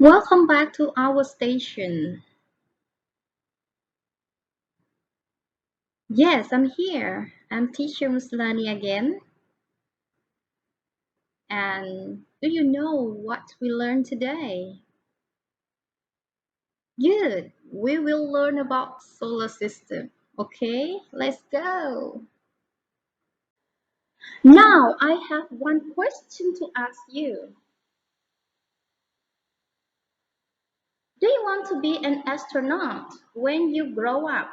Welcome back to our station. Yes, I'm here. I'm teacher Muslani again. And do you know what we learned today? Good. We will learn about solar system. Okay, let's go. Now I have one question to ask you. Do you want to be an astronaut when you grow up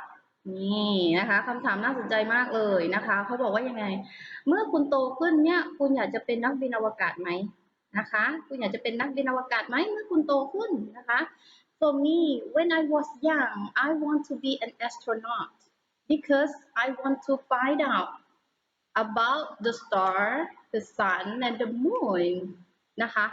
นี่นะคะคำถามน่าสนใจมากเลยนะคะ เขาบอกว่ายังไง เมื่อคุณโตขึ้นเนี่ยคุณอยากจะเป็นนักบินอวกาศไหมนะคะ คุณอยากจะเป็นนักบินอวกาศไหมเมื่อคุณโตขึ้นนะคะ For me when I was young I want to be an astronaut because I want to find out about the star the sun and the moon นะคะ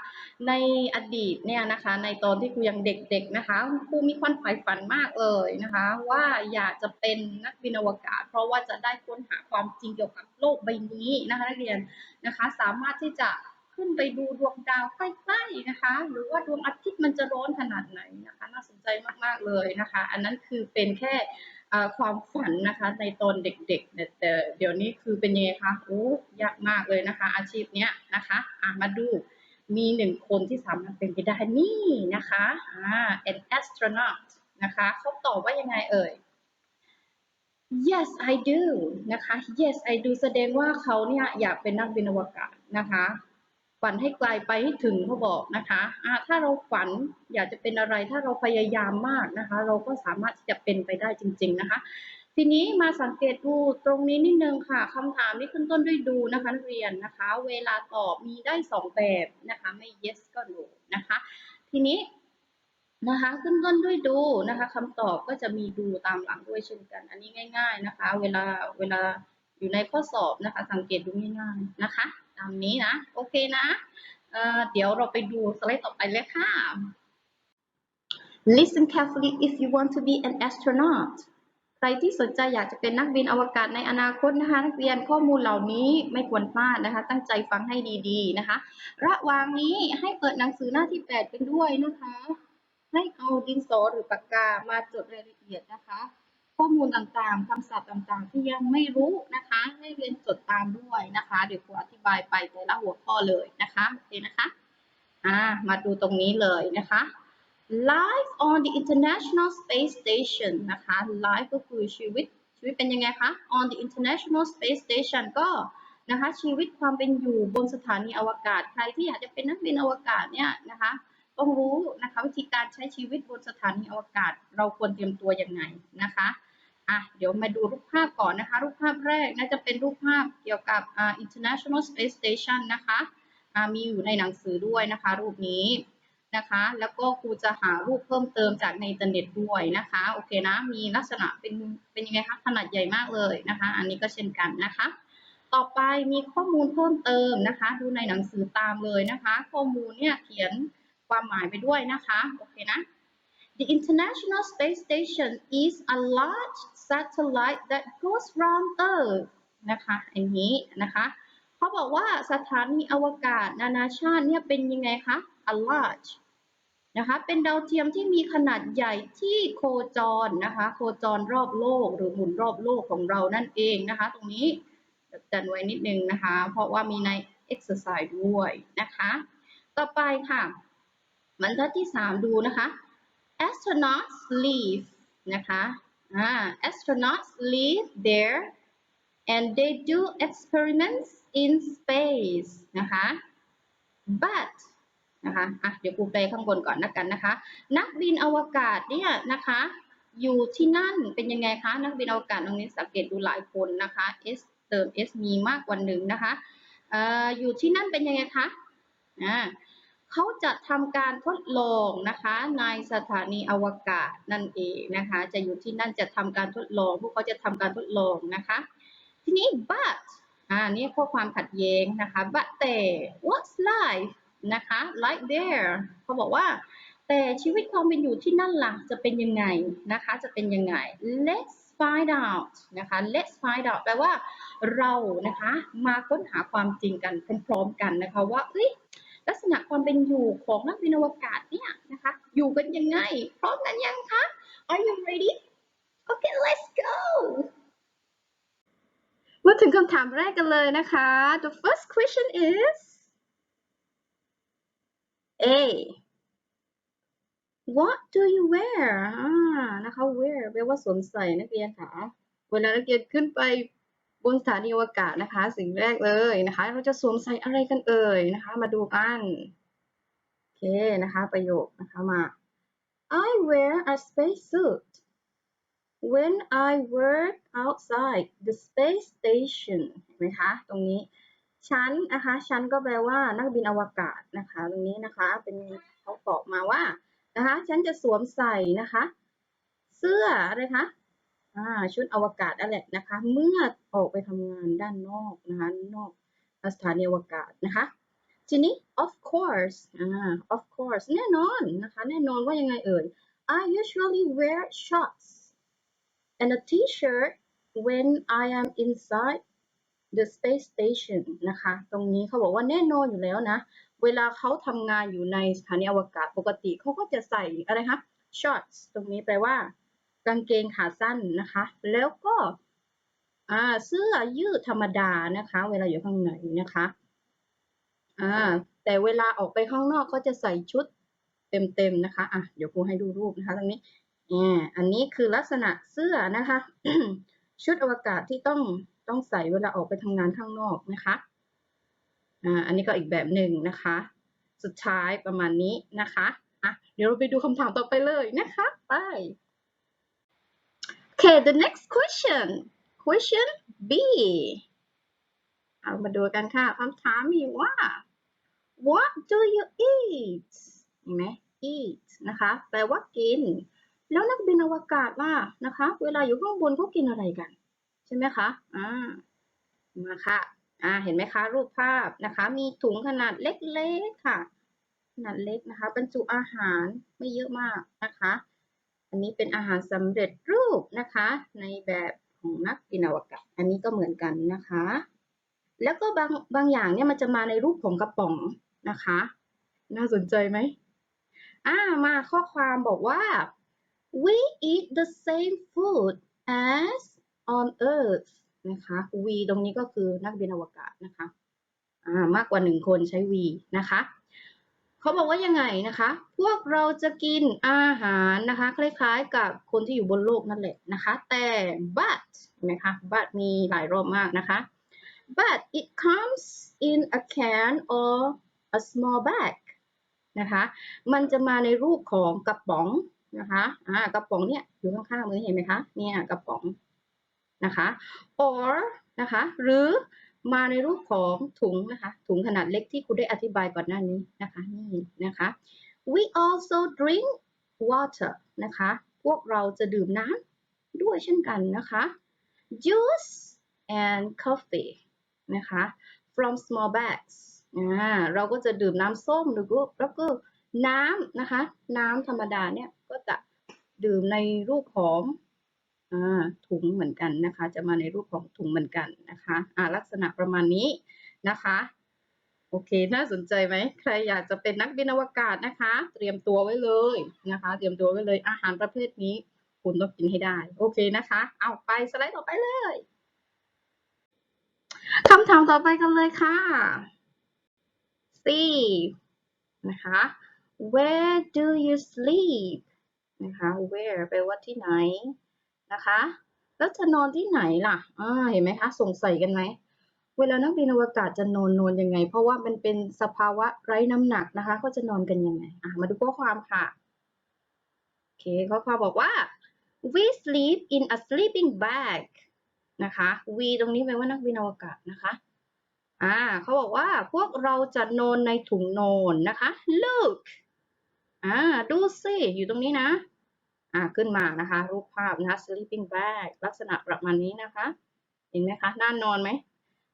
ในอดีตเนี่ยนะคะ ในตอนที่ครูยังเด็กๆนะคะครูมีความใฝ่ฝันมากเลยนะคะ ว่าอยากจะเป็นนักบินอวกาศ เพราะว่าจะได้ค้นหาความจริงเกี่ยวกับโลกใบนี้นะคะนักเรียนนะคะ สามารถที่จะขึ้นไปดูดวงดาวใกล้ๆนะคะ หรือว่าดวงอาทิตย์มันจะร้อนขนาดไหนนะคะ น่าสนใจมากๆเลยนะคะ อันนั้นคือเป็นแค่ความฝันนะคะในตอนเด็กๆแต่แต่เดี๋ยวนี้คือเป็นยังไงคะโอ้ยากมากเลยนะคะ อาชีพเนี้ยนะคะอะมาดู มีหนึ่งคนที่สามารถเป็นไปได้นี่นะคะอ่า an astronaut นะคะเขาตอบว่ายังไงเอ่ย yes I do นะคะ yes I do แสดงว่าเขาเนี่ยอยากเป็นนักบินอวกาศนะคะฝันให้ไกลไปให้ถึงเขาบอกนะคะอ่าถ้าเราฝันอยากจะเป็นอะไรถ้าเราพยายามมากนะคะ เราก็สามารถที่จะเป็นไปได้จริง ๆ นะคะ ทีนี้มาสังเกตดูตรงนี้นิดนึงค่ะคำถามนี้ขึ้นต้นด้วยดูนะคะนักเรียนนะคะ เวลาตอบมีได้สองแบบนะคะไม่ yes ก็ no นะคะ ทีนี้นะคะขึ้นต้นด้วยดูนะคะคำตอบก็จะมีดูตามหลังด้วยเช่นกัน อันนี้ง่าย ๆนะคะ เวลาเวลาอยู่ในข้อสอบนะคะ สังเกตดูง่ายๆนะคะ ตามนี้นะ โอเคนะเเดี๋ยวเราไปดูสไลด์ต่อไปเลยค่ะ Listen carefully if you want to be an astronaut รที่สนใจอยากจะเป็นนักบินอวกาศในอนาคตนะคะนักเรียนข้อมูลเหล่านี้ไม่ควรพลาดนะคะ ตั้งใจฟังให้ดีๆนะคะ ระหว่างนี้ให้เปิดหนังสือหน้าที่8เป็นด้วยนะคะ ให้เอาดินสอหรือปากกามาจดรายละเอียดนะคะ ข้อมูลต่างๆคำศัพท์ต่างๆ ที่ยังไม่รู้นะคะ ให้เรียนจดตามด้วยนะคะ เดี๋ยวครูอธิบายไปแต่ละหัวข้อเลยนะคะโอเคนะคะอ่ามาดูตรงนี้เลยนะคะ Life on the International Space Station นะคะ Life ก็คือชีวิต ชีวิตเป็นยังไงคะ On the International Space Station ก็นะคะชีวิตความเป็นอยู่บนสถานีอวกาศ ใครที่อยากจะเป็นนักบินอวกาศเนี่ยนะคะต้องรู้นะคะวิธีการใช้ชีวิตบนสถานีอวกาศ เราควรเตรียมตัวยังไงนะคะอะเดี๋ยวมาดูรูปภาพก่อนนะคะ รูปภาพแรกน่าจะเป็นรูปภาพเกี่ยวกับอ่า International Space Station นะคะอ่ามีอยู่ในหนังสือด้วยนะคะ รูปนี้ นะคะ แล้วก็ครูจะหารูปเพิ่มเติมจากในอินเทอร์เน็ตด้วยนะคะ โอเคนะ มีลักษณะเป็นเป็นยังไงคะ ขนาดใหญ่มากเลยนะคะ อันนี้ก็เช่นกันนะคะ ต่อไปมีข้อมูลเพิ่มเติมนะคะ ดูในหนังสือตามเลยนะคะ ข้อมูลเนี่ยเขียนความหมายไปด้วยนะคะ โอเคนะ The International Space Station is a large satellite that goes round Earth นะคะอันนี้นะคะเขาบอกว่าสถานีอวกาศนานาชาติเนี่ยเป็นยังไงคะ a large นะคะ เป็นดาวเทียมที่มีขนาดใหญ่ที่โคจรนะคะ โคจรรอบโลกหรือหมุนรอบโลกของเรานั่นเองนะคะ ตรงนี้จันไว้นิดนึงนะคะ เพราะว่ามีใน exercise ด้วยนะคะ ต่อไปค่ะบรรทัดที่ 3 ดูนะคะ astronauts leave นะคะ astronauts leave there and they do experiments in space นะคะ but นะคะอะเดี๋ยวครูแปลข้างบนก่อนนะกันนะคะ นักบินอวกาศเนี่ยนะคะ อยู่ที่นั่นเป็นยังไงคะ นักบินอวกาศตรงนี้สังเกตดูหลายคนนะคะ S เติม S มีมากกว่าหนึ่งนะคะเอ่ออยู่ที่นั่นเป็นยังไงคะอ่าเขาจะทำการทดลองนะคะในสถานีอวกาศนั่นเองนะคะ จะอยู่ที่นั่นจะทำการทดลอง พวกเขาจะทำการทดลองนะคะ ทีนี้ but อ่านี่ข้อความขัดแย้งนะคะ but แต่ what's life นะคะ like there เขาบอกว่าแต่ชีวิตความเป็นอยู่ที่นั่นล่ะจะเป็นยังไงนะคะ จะเป็นยังไง let's find out นะคะ let's find out แปลว่าเรานะคะมาค้นหาความจริงกันพร้อมๆกันนะคะว่าเอ้ยลักษณะความเป็นอยู่ของนักบินอวกาศเนี่ยนะคะ อยู่กันยังไง พร้อมกันยังคะ Are you ready Okay let's go มาถึงคำถามแรกกันเลยนะคะ The first question is A What do you wear อ่านะคะ wear แปลว่าสวมใส่นักเรียนค่ะเวลานักเรียนขึ้นไปบนสถานีอวกาศนะคะ สิ่งแรกเลยนะคะ เราจะสวมใส่อะไรกันเอ่ยนะคะ มาดูกันโอเคนะคะ ประโยคนะคะมา I wear a spacesuit when I work outside the space station เห็นไหมคะ ตรงนี้ ฉันนะคะฉันก็แปลว่านักบินอวกาศนะคะ ตรงนี้นะคะ เป็นเขาตอบมาว่านะคะ ฉันจะสวมใส่นะคะ เสื้ออะไรคะอ่าชุดอวกาศนั่นแหละนะคะ เมื่อออกไปทำงานด้านนอกนะคะ นอกสถานีอวกาศนะคะ ทีนี้ of course อ่า of course แน่นอนนะคะ แน่นอนว่ายังไงเอ่ย I usually wear shorts and a t-shirt when I am inside the space station นะคะ ตรงนี้เขาบอกว่าแน่นอนอยู่แล้วนะ เวลาเขาทำงานอยู่ในสถานีอวกาศปกติเขาก็จะใส่อะไรคะ shorts ตรงนี้แปลว่า กางเกงขาสั้นนะคะ แล้วก็เสื้อยืดธรรมดานะคะ เวลาอยู่ข้างในนะคะแต่เวลาออกไปข้างนอกก็จะใส่ชุดเต็มๆนะคะอะเดี๋ยวครูให้ดูรูปนะคะตรงนี้อันนี้คือลักษณะเสื้อนะคะ ชุดอวกาศที่ต้อง ต้องใส่เวลาออกไปทำงานข้างนอกนะคะอันนี้ก็อีกแบบหนึ่งนะคะ สุดท้ายประมาณนี้นะคะอะเดี๋ยวเราไปดูคำถามต่อไปเลยนะคะไป Okay, the next question. Question B. เอามาดูกันค่ะคำถามมีว่า What do you eat เห็นไหม eat นะคะแปลว่ากิน แล้วนักบินอวกาศล่ะนะคะ เวลาอยู่ข้างบนเขากินอะไรกัน ใช่ไหมคะอ่ามาค่ะอ่าเห็นไหมคะ รูปภาพนะคะ มีถุงขนาดเล็กๆค่ะ ขนาดเล็กนะคะ บรรจุอาหารไม่เยอะมากนะคะ อันนี้เป็นอาหารสำเร็จรูปนะคะ ในแบบของนักบินอวกาศอันนี้ก็เหมือนกันนะคะ แล้วก็บางบางอย่างเนี่ยมันจะมาในรูปของกระป๋องนะคะ น่าสนใจไหมอ่ามาข้อความบอกว่า we eat the same food as on earth นะคะ we ตรงนี้ก็คือนักบินอวกาศนะคะอ่ามากกว่าหนึ่งคนใช้ we นะคะเขาบอกว่ายังไงนะคะ พวกเราจะกินอาหารนะคะ คล้ายๆกับคนที่อยู่บนโลกนั่นแหละนะคะ แต่ but เห็นไหมคะ but มีหลายรอบมากนะคะ but it comes in a can or a small bag นะคะ มันจะมาในรูปของกระป๋องนะคะ อ่ากระป๋องเนี่ยอยู่ข้างๆมือเห็นไหมคะ เนี่ยกระป๋อง นะคะ or นะคะ หรือมาในรูปของถุงนะคะ ถุงขนาดเล็กที่คุณได้อธิบายก่อนหน้านี้นะคะ นี่นะคะ we also drink water นะคะ พวกเราจะดื่มน้ำด้วยเช่นกันนะคะ juice and coffee นะคะ from small bags อ่าเราก็จะดื่มน้ำส้มหรือก็แล้วก็น้ำนะคะ น้ำธรรมดาเนี่ยก็จะดื่มในรูปของ ถุงเหมือนกันนะคะ จะมาในรูปของถุงเหมือนกันนะคะอ่าลักษณะประมาณนี้นะคะโอเค น่าสนใจไหม ใครอยากจะเป็นนักบินอวกาศนะคะ เตรียมตัวไว้เลยนะคะ เตรียมตัวไว้เลย อาหารประเภทนี้ คุณต้องกินให้ได้ โอเคนะคะ เอาไปสไลด์ต่อไปเลยคำถามต่อไปกันเลยค่ะ C นะคะ Where do you sleep นะคะ Where แปลว่าที่ไหน นะคะ แล้วจะนอนที่ไหนล่ะอ่าเห็นไหมคะสงสัยกันไหมเวลานักบินอวกาศจะนอนนอนยังไง เพราะว่ามันเป็นสภาวะไร้น้ำหนักนะคะก็จะนอนกันยังไงอะมาดูข้อความค่ะโอเคข้อความบอกว่า we sleep in a sleeping bag นะคะ we ตรงนี้แปลว่านักบินอวกาศนะคะอ่าเขาบอกว่าพวกเราจะนอนในถุงนอนนะคะ look อ่าดูสิอยู่ตรงนี้นะ อ่าขึ้นมานะคะ รูปภาพนะคะ sleeping bag ลักษณะประมาณนี้นะคะ เห็นไหมคะน่านอนไหม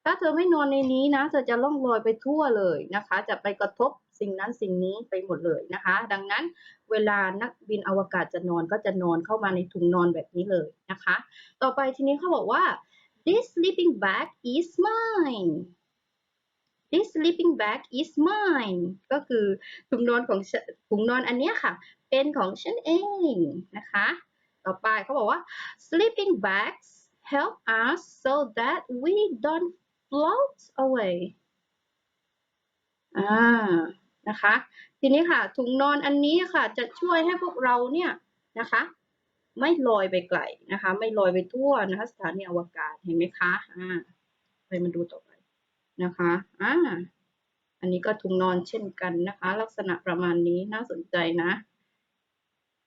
ถ้าเธอไม่นอนในนี้นะเธอจะล่องลอยไปทั่วเลยนะคะ จะไปกระทบสิ่งนั้นสิ่งนี้ไปหมดเลยนะคะ ดังนั้นเวลานักบินอวกาศจะนอนก็จะนอนเข้ามาในถุงนอนแบบนี้เลยนะคะ ต่อไปทีนี้เขาบอกว่า this sleeping bag is mine this sleeping bag is mine ก็คือถุงนอนของถุงนอนอันเนี้ยค่ะ เป็นของฉันเองนะคะ ต่อไปเขาบอกว่า sleeping bags help us so that we don't float away อ่านะคะ ทีนี้ค่ะ ถุงนอนอันนี้ค่ะ จะช่วยให้พวกเราเนี่ยนะคะ ไม่ลอยไปไกลนะคะ ไม่ลอยไปทั่วนะคะ สถานีอวกาศเห็นไหมคะอ่าไปมาดูต่อไป นะคะอ่าอันนี้ก็ถุงนอนเช่นกันนะคะ ลักษณะประมาณนี้น่าสนใจนะ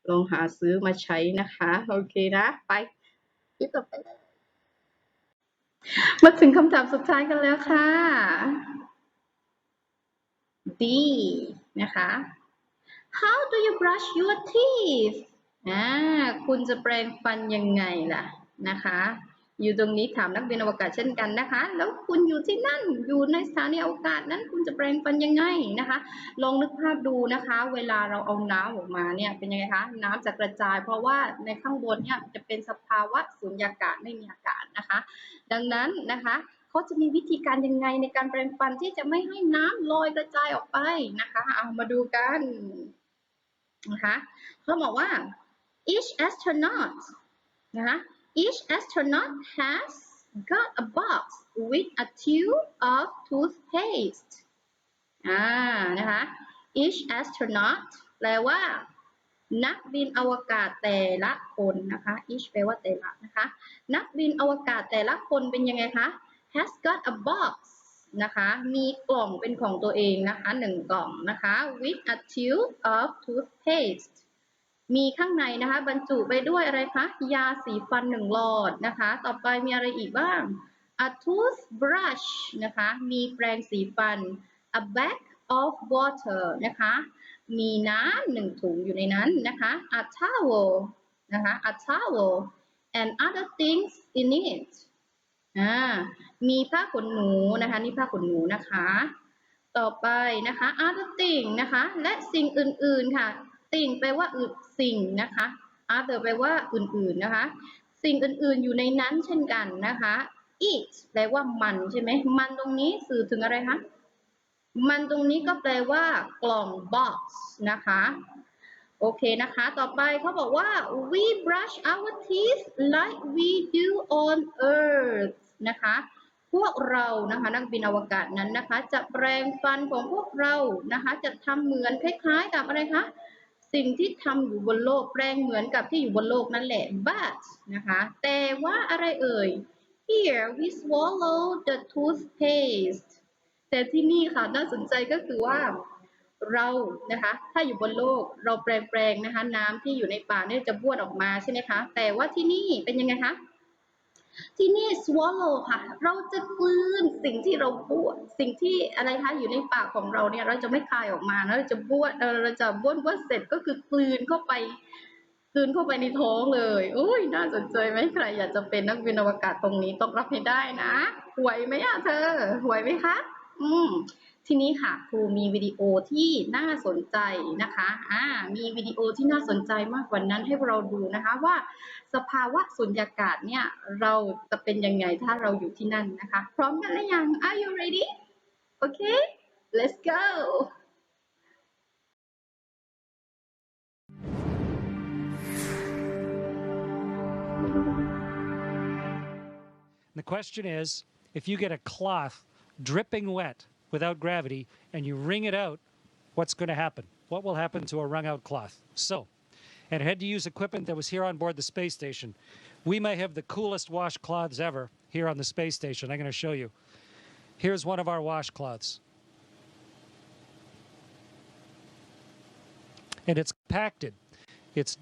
ลองหาซื้อมาใช้นะคะ โอเคนะ ไปคลิปต่อไปมาถึงคำถามสุดท้ายกันแล้วค่ะ D นะคะ How do you brush your teeth อ่าคุณจะแปรงฟันยังไงล่ะนะคะ อยู่ตรงนี้ถามนักบินอวกาศเช่นกันนะคะ แล้วคุณอยู่ที่นั่นอยู่ในสถานีอวกาศนั้นคุณจะแปรงฟันยังไงนะคะ ลองนึกภาพดูนะคะ เวลาเราเอาน้ำออกมาเนี่ยเป็นยังไงคะน้ำจะกระจาย เพราะว่าในข้างบนเนี่ยจะเป็นสภาวะสุญญากาศไม่มีอากาศนะคะ ดังนั้นนะคะเขาจะมีวิธีการยังไงในการแปรงฟันที่จะไม่ให้น้ำลอยกระจายออกไปนะคะ เอามาดูกันนะคะเขาบอกว่า each astronaut นะคะ each astronaut has got a box with a tube of toothpaste อ่านะคะ each astronaut แปลว่า นักบินอวกาศแต่ละคนนะคะ each แปลว่าแต่ละนะคะ นักบินอวกาศแต่ละคนเป็นยังไงคะ has got a box นะคะ มีกล่องเป็นของตัวเองนะคะหนึ่งกล่องนะคะ with a tube of toothpaste มีข้างในนะคะ บรรจุไปด้วยอะไรคะ ยาสีฟันหนึ่งหลอดนะคะ ต่อไปมีอะไรอีกบ้าง a toothbrush นะคะ มีแปรงสีฟัน a bag of water นะคะ มีน้ำหนึ่งถุงอยู่ในนั้นนะคะ a towel นะคะ a towel and other things in it อ่า มีผ้าขนหนูนะคะ นี่ผ้าขนหนูนะคะ ต่อไปนะคะ other thing นะคะ และสิ่งอื่นๆค่ะ thing แปลว่าอื่นสิ่งนะคะ other แปลว่าอื่นๆนะคะ สิ่งอื่นๆอยู่ในนั้นเช่นกันนะคะ it แปลว่ามันใช่ไหมมันตรงนี้สื่อถึงอะไรคะมันตรงนี้ก็แปลว่ากล่อง box นะคะโอเคนะคะ ต่อไปเขาบอกว่า we brush our teeth like we do on earth นะคะ พวกเรานะคะนักบินอวกาศนั้นนะคะ จะแปรงฟันของพวกเรานะคะ จะทำเหมือนคล้ายๆกับอะไรคะ สิ่งที่ทำอยู่บนโลกแปลงเหมือนกับที่อยู่บนโลกนั่นแหละ but นะคะ แต่ว่าอะไรเอ่ย here we swallow the toothpaste แต่ที่นี่ค่ะน่าสนใจก็คือว่าเรานะคะ ถ้าอยู่บนโลกเราแปลงๆนะคะ น้ำที่อยู่ในปากเนี่ยจะบ้วนออกมาใช่ไหมคะ แต่ว่าที่นี่เป็นยังไงคะ ที่นี่ swallow ค่ะ เราจะกลืนสิ่งที่เราบ้วนสิ่งที่อะไรคะอยู่ในปากของเราเนี่ย เราจะไม่คายออกมาเราจะบ้วนเราจะบ้วนบ้วนเสร็จก็คือกลืนเข้าไปกลืนเข้าไปในท้องเลยโอ้ยน่าสนใจไหมใครอยากจะเป็นนักบินอวกาศตรงนี้ต้องรับให้ได้นะหวยไหมอะเธอหวยไหมคะ อืม ทีนี้ค่ะครูมีวิดีโอที่น่าสนใจนะคะอ่ามีวิดีโอที่น่าสนใจมากกว่านั้นให้เราดูนะคะว่า สภาวะสุญญากาศเนี่ยเราจะเป็นยังไงถ้าเราอยู่ที่นั่นนะคะ พร้อมกันหรือยัง Are you ready? Okay, let's go. The question is if you get a cloth dripping wet without gravity and you wring it out, what's going to happen? What will happen to a wrung out cloth? So, and had to use equipment that was here on board the space station. We may have the coolest washcloths ever here on the space station. I'm going to show you. Here's one of our washcloths. And it's compacted. It's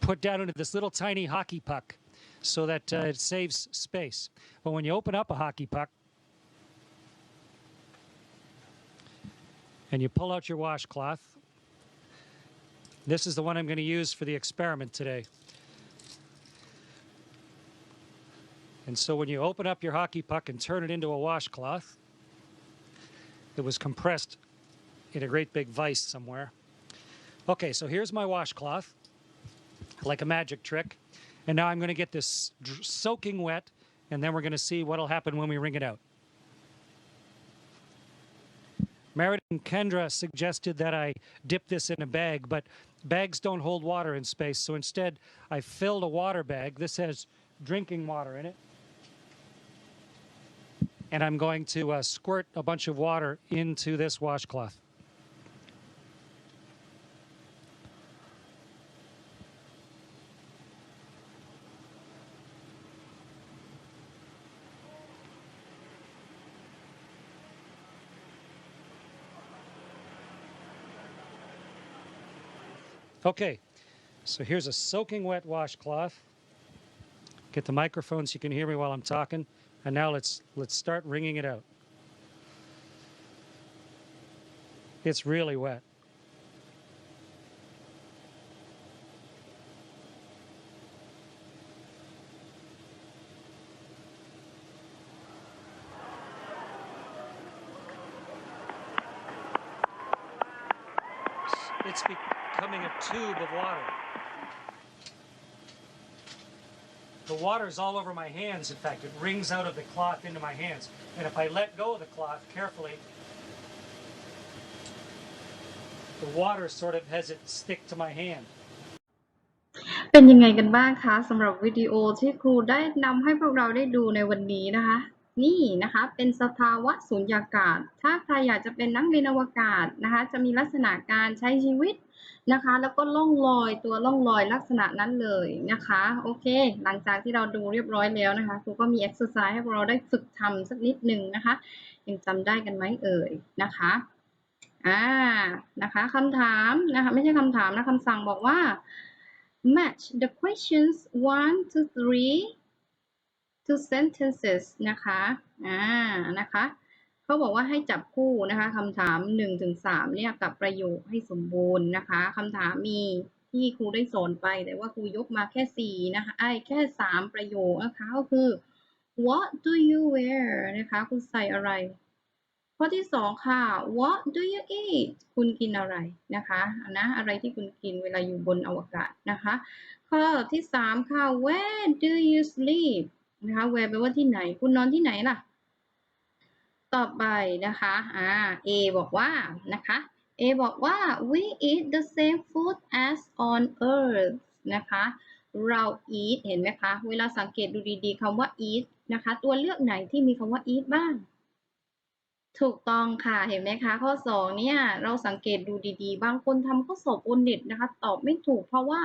put down into this little tiny hockey puck so that uh, it saves space. But when you open up a hockey puck and you pull out your washcloth, this is the one I'm going to use for the experiment today. And so when you open up your hockey puck and turn it into a washcloth, it was compressed in a great big vise somewhere. Okay, so here's my washcloth, like a magic trick. And now I'm going to get this soaking wet, and then we're going to see what'll happen when we wring it out. Meredith and Kendra suggested that I dip this in a bag, but bags don't hold water in space. So instead, I filled a water bag. This has drinking water in it. And I'm going to uh, squirt a bunch of water into this washcloth. Okay, so here's a soaking wet washcloth. Get the microphone so you can hear me while I'm talking. And now let's let's start wringing it out. It's really wet. It's becoming a tube of water. The water's all over my hands. In fact, it wrings out of the cloth into my hands. And if I let go of the cloth carefully, the water sort of has it stick to my hand. เป็นยังไงกันบ้างคะสำหรับวิดีโอที่ครูได้นำให้พวกเราได้ดูในวันนี้นะคะ นี่นะคะเป็นสภาวะสูญญากาศ ถ้าใครอยากจะเป็นนักบินอวกาศนะคะจะมีลักษณะการใช้ชีวิตนะคะ แล้วก็ล่องลอยตัวล่องลอยลักษณะนั้นเลยนะคะโอเค หลังจากที่เราดูเรียบร้อยแล้วนะคะครูก็มี exercise ให้เราได้ฝึกทำสักนิดหนึ่งนะคะยังจำได้กันไหมเอ่ยนะคะอ่านะคะคำถามนะคะไม่ใช่คำถามนะคำสั่งบอกว่า match the questions one to three to sentences นะคะอ่านะคะเขาบอกว่าให้จับคู่นะคะคำถาม1นถึงสเนี่ยกับประโยคให้สมบูรณ์นะคะคำถามมีที่ครูได้สอนไปแต่ว่าครูยกมาแค่4นะคะไอ้แค่ 3 ประโยคนะคะก็คือ what do you wear นะคะคุณใส่อะไรข้อที่สองค่ะ what do you eat คุณกินอะไรนะคะนะอะไรที่คุณกินเวลาอยู่บนอวกาศนะคะ ข้อที่สามค่ะ where do you sleep นะคะ where แปลว่าที่ไหน คุณนอนที่ไหนล่ะ ต่อไปนะคะอ่า A บอกว่านะคะ A บอกว่า we eat the same food as on earth นะคะ เรา eat เห็นไหมคะ เวลาสังเกตดูดีๆคำว่า eat นะคะ ตัวเลือกไหนที่มีคำว่า eat บ้าง ถูกต้องค่ะ เห็นไหมคะ ข้อสองเนี่ย เราสังเกตดูดีๆ บางคนทำข้อสอบโอเน็ตนะคะ ตอบไม่ถูกเพราะว่า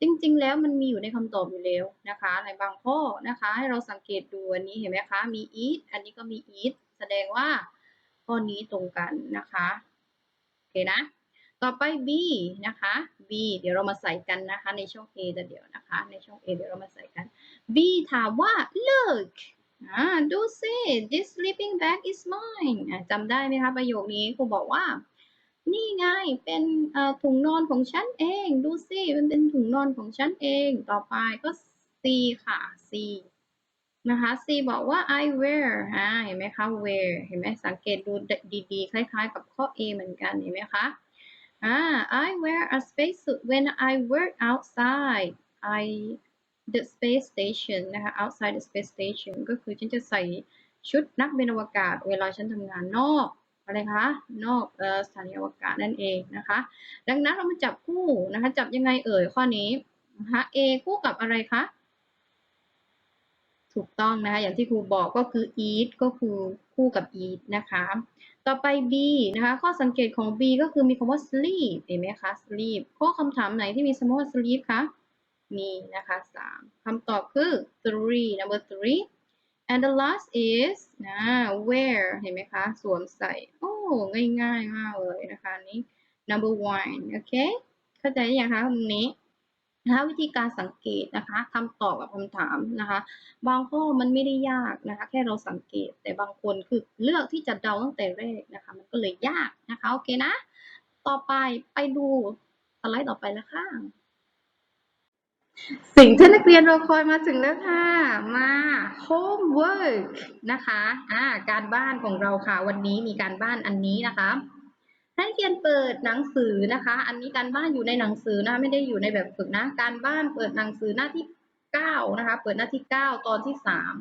จริงๆ แล้วมันมีอยู่ในคำตอบอยู่แล้วนะคะในบางข้อนะคะ ให้เราสังเกตดูอันนี้เห็นไหมคะ มี eat อันนี้ก็มี eat แสดงว่าข้อนี้ตรงกันนะคะโอเคนะ ต่อไป B นะคะ B เดี๋ยวเรามาใส่กันนะคะ ในช่อง A แต่เดี๋ยวนะคะ ในช่อง A เดี๋ยวเรามาใส่กัน B ถามว่า look อ่าดูสิ this sleeping bag is mine จำได้ไหมคะประโยคนี้ครูบอกว่า นี่ไงเป็นถุงนอนของฉันเอง ดูสิมันเป็นถุงนอนของฉันเอง ต่อไปก็ C ค่ะ C นะคะ C บอกว่า I wear อ่าเห็นไหมคะ wear เห็นไหมสังเกตดูดีๆ คล้ายๆ กับข้อ A เหมือนกัน เห็นไหมคะอ่า I wear a spacesuit when I work outside I the space station นะคะ outside the space station ก็คือฉันจะใส่ชุดนักบินอวกาศ เวลาฉันทำงานนอก อะไรคะนอกสถานีอวกาศนั่นเองนะคะ ดังนั้นเรามาจับคู่นะคะ จับยังไงเอ่ยข้อนี้นะคะ A คู่กับอะไรคะถูกต้องนะคะ อย่างที่ครูบอกก็คือ eat ก็คือคู่กับ eat นะคะ ต่อไป B นะคะ ข้อสังเกตของ B ก็คือมีคำว่า sleep เห็นไหมคะ sleep ข้อคำถามไหนที่มีคำว่า sleep คะ มีนะคะสามคำตอบคือ three number three and the last is นะ wear เห็นไหมคะ สวมใส่ โอ้ ง่ายๆ มากเลยนะคะนี้ number one โอเค เข้าใจยังคะตรงนี้นะคะวิธีการสังเกตนะคะคำตอบกับคำถามนะคะ บางข้อมันไม่ได้ยากนะคะ แค่เราสังเกตแต่บางคนคือเลือกที่จะเดาตั้งแต่แรกนะคะ มันก็เลยยากนะคะ โอเคนะ ต่อไปไปดูสไลด์ต่อไปแล้วค่ะ สิ่งที่นักเรียนรอคอยมาถึงแล้วค่ะ มา homework นะคะอ่าการบ้านของเราค่ะ วันนี้มีการบ้านอันนี้นะคะให้เรียนเปิดหนังสือนะคะ อันนี้การบ้านอยู่ในหนังสือนะไม่ได้อยู่ในแบบฝึกนะ การบ้านเปิดหนังสือหน้าที่เก้านะคะ เปิดหน้าที่เก้าตอนที่สาม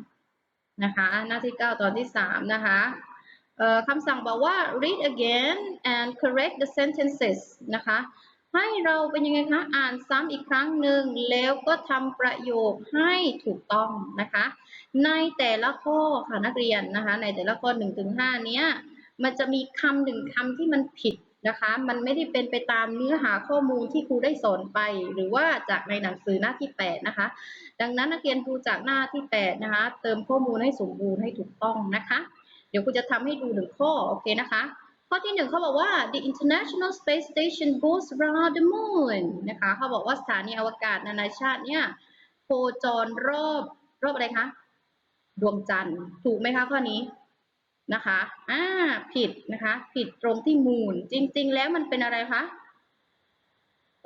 นะคะ หน้าที่เก้าตอนที่สามนะคะเอ่อคำสั่งบอกว่า read again and correct the sentences นะคะ ให้เราเป็นยังไงคะ อ่านซ้ำอีกครั้งหนึ่งแล้วก็ทำประโยคให้ถูกต้องนะคะ ในแต่ละข้อค่ะนักเรียนนะคะ ในแต่ละข้อ1ถึง5เนี้ยมันจะมีคำหนึ่งคำที่มันผิดนะคะ มันไม่ได้เป็นไปตามเนื้อหาข้อมูลที่ครูได้สอนไป หรือว่าจากในหนังสือหน้าที่ 8 นะคะ ดังนั้นนักเรียนครูจากหน้าที่ 8 นะคะ เติมข้อมูลให้สมบูรณ์ให้ถูกต้องนะคะ เดี๋ยวครูจะทำให้ดูหนึ่งข้อโอเคนะคะ ข้อที่หนึ่งเขาบอกว่า the International Space Station goes round the moon นะคะเขาบอกว่าสถานีอวกาศนานาชาติเนี่ยโคจรรอบรอบอะไรคะดวงจันทร์ถูกไหมคะข้อนี้นะคะอ่าผิดนะคะ ผิดตรงที่มูนจริง ๆ แล้วมันเป็นอะไรคะ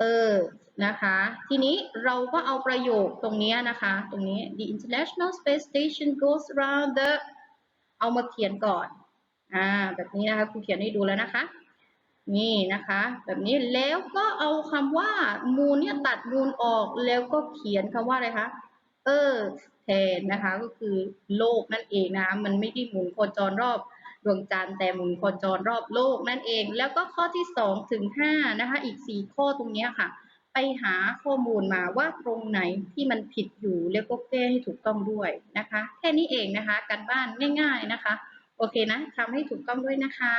เออนะคะ ทีนี้เราก็เอาประโยคตรงนี้นะคะ ตรงนี้ the International Space Station goes round the เอามาเขียนก่อน อ่าแบบนี้นะคะครูเขียนให้ดูแล้วนะคะ นี่นะคะ แบบนี้แล้วก็เอาคำว่ามูลเนี่ยตัดมูลออกแล้วก็เขียนคำว่าอะไรคะเออแทนนะคะก็คือโลกนั่นเองนะคะมันไม่ได้หมุนโคจรรอบดวงจันทร์แต่หมุนโคจรรอบโลกนั่นเอง แล้วก็ข้อที่สองถึงห้านะคะ อีกสี่ข้อตรงเนี้ยค่ะ ไปหาข้อมูลมาว่าตรงไหนที่มันผิดอยู่แล้วก็แก้ให้ถูกต้องด้วยนะคะ แค่นี้เองนะคะ การบ้านง่าย ๆนะคะ โอเคนะทำให้ถูกต้องด้วยนะคะ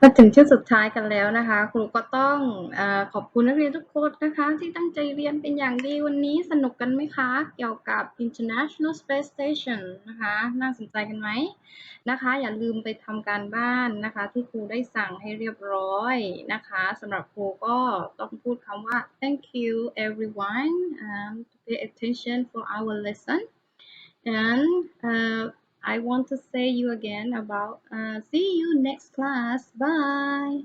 มาถึงช่วงสุดท้ายกันแล้วนะคะ ครูก็ต้องอขอบคุณนักเรียนทุกคนนะคะ ที่ตั้งใจเรียนเป็นอย่างดีวันนี้สนุกกันไหมคะ เกี่ยวกับ International Space Station นะคะ น่าสนใจกันไหมนะคะ อย่าลืมไปทำการบ้านนะคะ ที่ครูได้สั่งให้เรียบร้อยนะคะสำหรับครูก็ต้องพูดคำว่า thank you everyone um, to pay attention for our lesson and uh, I want to say you again about uh, see you next class. Bye.